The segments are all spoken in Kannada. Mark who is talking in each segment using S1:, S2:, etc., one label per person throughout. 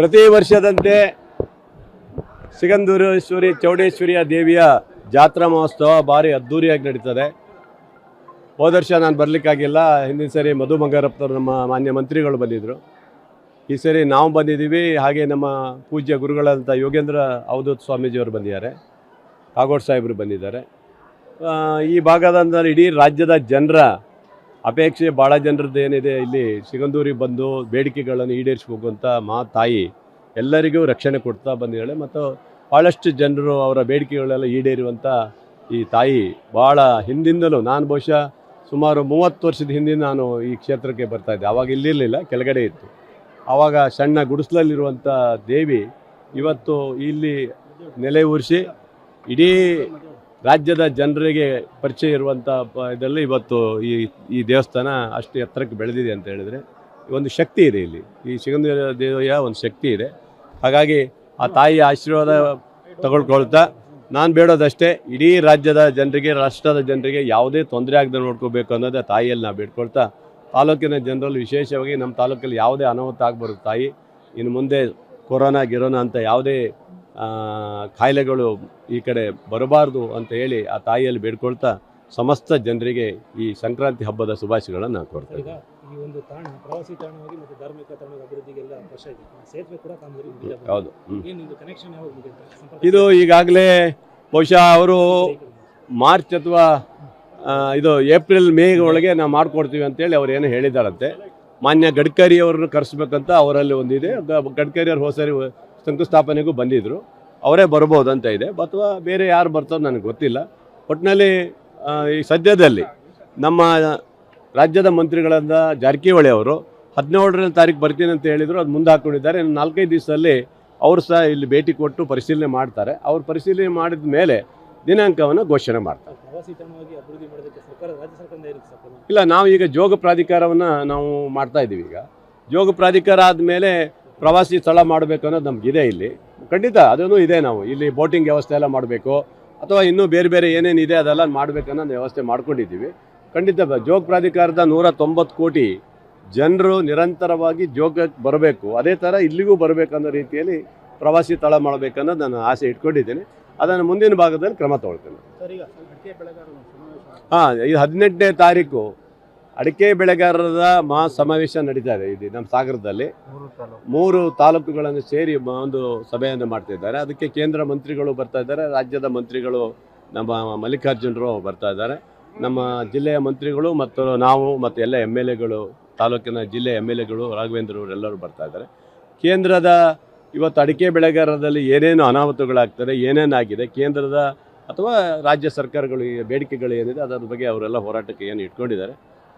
S1: ಪ್ರತಿ ವರ್ಷದಂತೆ ಸಿಗಂದೂರೇಶ್ವರಿ ಚೌಡೇಶ್ವರಿಯ ದೇವಿಯ ಜಾತ್ರಾ ಮಹೋತ್ಸವ ಭಾರಿ ಅದ್ಧೂರಿಯಾಗಿ ನಡೀತದೆ. ಹೋದ ವರ್ಷ ನಾನು ಬರಲಿಕ್ಕಾಗಿಲ್ಲ. ಹಿಂದಿನ ಸರಿ ಮಧು ಬಂಗಾರಪ್ಪನವರು ನಮ್ಮ ಮಾನ್ಯ ಮಂತ್ರಿಗಳು ಬಂದಿದ್ದರು ಈ ಸರಿ ನಾವು ಬಂದಿದ್ದೀವಿ. ಹಾಗೆ ನಮ್ಮ ಪೂಜ್ಯ ಗುರುಗಳಂಥ ಯೋಗೇಂದ್ರ ಅವಧೂತ್ ಸ್ವಾಮೀಜಿಯವರು ಬಂದಿದ್ದಾರೆ. ಕಾಗೋಡ್ ಸಾಹೇಬರು ಬಂದಿದ್ದಾರೆ. ಈ ಭಾಗದ ಇಡೀ ರಾಜ್ಯದ ಜನರ ಅಪೇಕ್ಷೆ ಭಾಳ ಜನರದ್ದು ಏನಿದೆ, ಇಲ್ಲಿ ಸಿಗಂದೂರಿಗೆ ಬಂದು ಬೇಡಿಕೆಗಳನ್ನು ಈಡೇರಿಸ್ಬೇಕಂತ ಮಾ ತಾಯಿ ಎಲ್ಲರಿಗೂ ರಕ್ಷಣೆ ಕೊಡ್ತಾ ಬಂದಿದ್ದಾಳೆ. ಮತ್ತು ಭಾಳಷ್ಟು ಜನರು ಅವರ ಬೇಡಿಕೆಗಳೆಲ್ಲ ಈಡೇರುವಂಥ ಈ ತಾಯಿ ಭಾಳ ಹಿಂದಿಂದಲೂ, ನಾನು ಬಹುಶಃ ಸುಮಾರು ಮೂವತ್ತು ವರ್ಷದ ಹಿಂದಿನ ನಾನು ಈ ಕ್ಷೇತ್ರಕ್ಕೆ ಬರ್ತಾಯಿದ್ದೆ ಆವಾಗ ಇಲ್ಲಿರಲಿಲ್ಲ ಕೆಳಗಡೆ ಇತ್ತು. ಆವಾಗ ಸಣ್ಣ ಗುಡಿಸಲಲ್ಲಿರುವಂಥ ದೇವಿ ಇವತ್ತು ಇಲ್ಲಿ ನೆಲೆ ಉರಿಸಿ, ಇಡೀ ರಾಜ್ಯದ ಜನರಿಗೆ ಪರಿಚಯ ಇರುವಂಥ ಇದರಲ್ಲಿ ಇವತ್ತು ಈ ಈ ದೇವಸ್ಥಾನ ಅಷ್ಟು ಎತ್ತರಕ್ಕೆ ಬೆಳೆದಿದೆ ಅಂತ ಹೇಳಿದರೆ ಒಂದು ಶಕ್ತಿ ಇದೆ ಇಲ್ಲಿ. ಈ ಸಿಗಂದೂರ ದೇವಿಯ ಒಂದು ಶಕ್ತಿ ಇದೆ. ಹಾಗಾಗಿ ಆ ತಾಯಿಯ ಆಶೀರ್ವಾದ ತಗೊಳ್ಕೊಳ್ತಾ ನಾನು ಬೇಡೋದಷ್ಟೇ ಇಡೀ ರಾಜ್ಯದ ಜನರಿಗೆ, ರಾಷ್ಟ್ರದ ಜನರಿಗೆ ಯಾವುದೇ ತೊಂದರೆ ಆಗದೆ ನೋಡ್ಕೋಬೇಕು ಅನ್ನೋದೇ ತಾಯಿಯಲ್ಲಿ ನಾವು ಬೇಡ್ಕೊಳ್ತಾ ತಾಲೂಕಿನ ಜನರಲ್ಲಿ ವಿಶೇಷವಾಗಿ ನಮ್ಮ ತಾಲೂಕಲ್ಲಿ ಯಾವುದೇ ಅನಾಹುತ ಆಗಬಾರ್ದು ತಾಯಿ. ಇನ್ನು ಮುಂದೆ ಕೊರೋನಾ, ಗಿರೋನಾ ಅಂತ ಯಾವುದೇ ಕಾಯಿಲೆಗಳು ಈ ಕಡೆ ಬರಬಾರ್ದು ಅಂತ ಹೇಳಿ ಆ ತಾಯಿಯಲ್ಲಿ ಬೇಡ್ಕೊಳ್ತಾ ಸಮಸ್ತ ಜನರಿಗೆ ಈ ಸಂಕ್ರಾಂತಿ ಹಬ್ಬದ ಶುಭಾಶಯಗಳನ್ನು
S2: ಕೊಡ್ತೇವೆ ಈ ಒಂದು ತಾಣ ಪ್ರವಾಸಿ ತಾಣವಾಗಿ ಮತ್ತು ಧಾರ್ಮಿಕ ತಾಣದ ಅಭಿವೃದ್ಧಿಗೆಲ್ಲ ವರ್ಷ ಇದೆ ಸೇತುವೆ ಕೂಡ
S1: ಹೌದು
S2: ಕನೆಕ್ಷನ್ ಯಾವಾಗ
S1: ಇದು ಈಗಾಗಲೇ ಬಹುಶಃ ಅವರು ಮಾರ್ಚ್ ಅಥವಾ ಇದು ಏಪ್ರಿಲ್ ಮೇ ಒಳಗೆ ನಾವು ಮಾಡ್ಕೊಡ್ತೀವಿ ಅಂತೇಳಿ ಅವ್ರು ಏನು ಹೇಳಿದಾರಂತೆ ಮಾನ್ಯ ಗಡ್ಕರಿ ಅವ್ರನ್ನ ಕರೆಸ್ಬೇಕಂತ ಅವರಲ್ಲಿ ಒಂದಿದೆ. ಗಡ್ಕರಿಯವ್ರು ಗಡ್ಕರಿ ಅವ್ರು ಹೋದ ಸರಿ ಶಂಕುಸ್ಥಾಪನೆಗೂ ಬಂದಿದ್ದರು ಅವರೇ ಬರ್ಬೋದು ಅಂತ ಇದೆ. ಅಥವಾ ಬೇರೆ ಯಾರು ಬರ್ತಾರೋ ನನಗೆ ಗೊತ್ತಿಲ್ಲ. ಒಟ್ಟಿನಲ್ಲಿ ಈ ಸದ್ಯದಲ್ಲಿ ನಮ್ಮ ರಾಜ್ಯದ ಮಂತ್ರಿಗಳಾದ ಜಾರಕಿಹೊಳಿ ಅವರು ಹದಿನೇಳನೇ ತಾರೀಕು ಬರ್ತೀನಿ ಅಂತ ಹೇಳಿದರು. ಅದು ಮುಂದೆ ಹಾಕ್ಕೊಂಡಿದ್ದಾರೆ ನಾಲ್ಕೈದು ದಿವಸದಲ್ಲಿ ಅವರು ಸಹ ಇಲ್ಲಿ ಭೇಟಿ ಕೊಟ್ಟು ಪರಿಶೀಲನೆ ಮಾಡ್ತಾರೆ. ಅವ್ರು ಪರಿಶೀಲನೆ ಮಾಡಿದ ಮೇಲೆ ದಿನಾಂಕವನ್ನು ಘೋಷಣೆ ಮಾಡ್ತಾರೆ. ಇಲ್ಲ, ನಾವು ಈಗ ಜೋಗ ಪ್ರಾಧಿಕಾರವನ್ನು ನಾವು ಮಾಡ್ತಾ ಇದ್ದೀವಿ ಈಗ. ಜೋಗ ಪ್ರಾಧಿಕಾರ ಆದಮೇಲೆ ಪ್ರವಾಸಿ ಸ್ಥಳ ಮಾಡಬೇಕು ಅನ್ನೋದು ನಮಗಿದೆ ಇಲ್ಲಿ. ಖಂಡಿತ ಅದನ್ನು ಇದೆ ನಾವು. ಇಲ್ಲಿ ಬೋಟಿಂಗ್ ವ್ಯವಸ್ಥೆ ಎಲ್ಲ ಮಾಡಬೇಕು. ಅಥವಾ ಇನ್ನೂ ಬೇರೆ ಬೇರೆ ಏನೇನು ಇದೆ ಅದೆಲ್ಲ ಮಾಡಬೇಕು ಅನ್ನೋ ವ್ಯವಸ್ಥೆ ಮಾಡ್ಕೊಂಡಿದ್ದೀವಿ. ಖಂಡಿತ ಜೋಗ ಪ್ರಾಧಿಕಾರದ ನೂರ ತೊಂಬತ್ತು ಕೋಟಿ ಜನರು ನಿರಂತರವಾಗಿ ಜೋಗಕ್ಕೆ ಬರಬೇಕು. ಅದೇ ಥರ ಇಲ್ಲಿಗೂ ಬರಬೇಕನ್ನೋ ರೀತಿಯಲ್ಲಿ ಪ್ರವಾಸಿ ಸ್ಥಳ ಮಾಡಬೇಕನ್ನೋದು ನಾನು ಆಸೆ ಇಟ್ಕೊಂಡಿದ್ದೀನಿ. ಅದನ್ನು ಮುಂದಿನ ಭಾಗದಲ್ಲಿ ಕ್ರಮ ತಗೊಳ್ತೇನೆ. ಹಾಂ ಇದು ಹದಿನೆಂಟನೇ ತಾರೀಕು ಅಡಿಕೆ ಬೆಳೆಗಾರರ ಮಹಾ ಸಮಾವೇಶ ನಡೀತಾ ಇದೆ ಇದು ನಮ್ಮ ಸಾಗರದಲ್ಲಿ. ಮೂರು ತಾಲೂಕುಗಳನ್ನು ಸೇರಿ ಒಂದು ಸಭೆಯನ್ನು ಮಾಡ್ತಾ ಇದ್ದಾರೆ. ಅದಕ್ಕೆ ಕೇಂದ್ರ ಮಂತ್ರಿಗಳು ಬರ್ತಾ ಇದ್ದಾರೆ. ರಾಜ್ಯದ ಮಂತ್ರಿಗಳು ನಮ್ಮ ಮಲ್ಲಿಕಾರ್ಜುನರು ಬರ್ತಾ ಇದ್ದಾರೆ. ನಮ್ಮ ಜಿಲ್ಲೆಯ ಮಂತ್ರಿಗಳು ಮತ್ತು ನಾವು ಮತ್ತು ಎಲ್ಲ ಎಂ ಎಲ್ ಎಗಳು ತಾಲೂಕಿನ ಜಿಲ್ಲೆ ಎಂ ಎಲ್ ಎಗಳು ರಾಘವೇಂದ್ರ ಎಲ್ಲರೂ ಬರ್ತಾ ಇದ್ದಾರೆ. ಕೇಂದ್ರದ ಇವತ್ತು ಅಡಿಕೆ ಬೆಳೆಗಾರರಲ್ಲಿ ಏನೇನು ಅನಾಹುತಗಳಾಗ್ತದೆ ಏನೇನಾಗಿದೆ ಕೇಂದ್ರದ ಅಥವಾ ರಾಜ್ಯ ಸರ್ಕಾರಗಳು ಬೇಡಿಕೆಗಳು ಏನಿದೆ ಅದರ ಬಗ್ಗೆ ಅವರೆಲ್ಲ ಹೋರಾಟಕ್ಕೆ ಏನು ಇಟ್ಕೊಂಡಿದ್ದಾರೆ.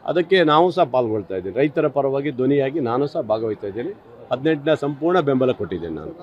S1: ಅದಕ್ಕೆ ನಾವು ಸಹ ಪಾಲ್ಗೊಳ್ತಾ ಇದ್ದೀನಿ. ರೈತರ ಪರವಾಗಿ ಧ್ವನಿಯಾಗಿ ನಾನು ಸಹ ಭಾಗವಹಿಸ್ತಾ ಇದ್ದೀನಿ. ಹದಿನೆಂಟನೇ ಸಂಪೂರ್ಣ ಬೆಂಬಲ ಕೊಟ್ಟಿದ್ದೇನೆ ನಾನು.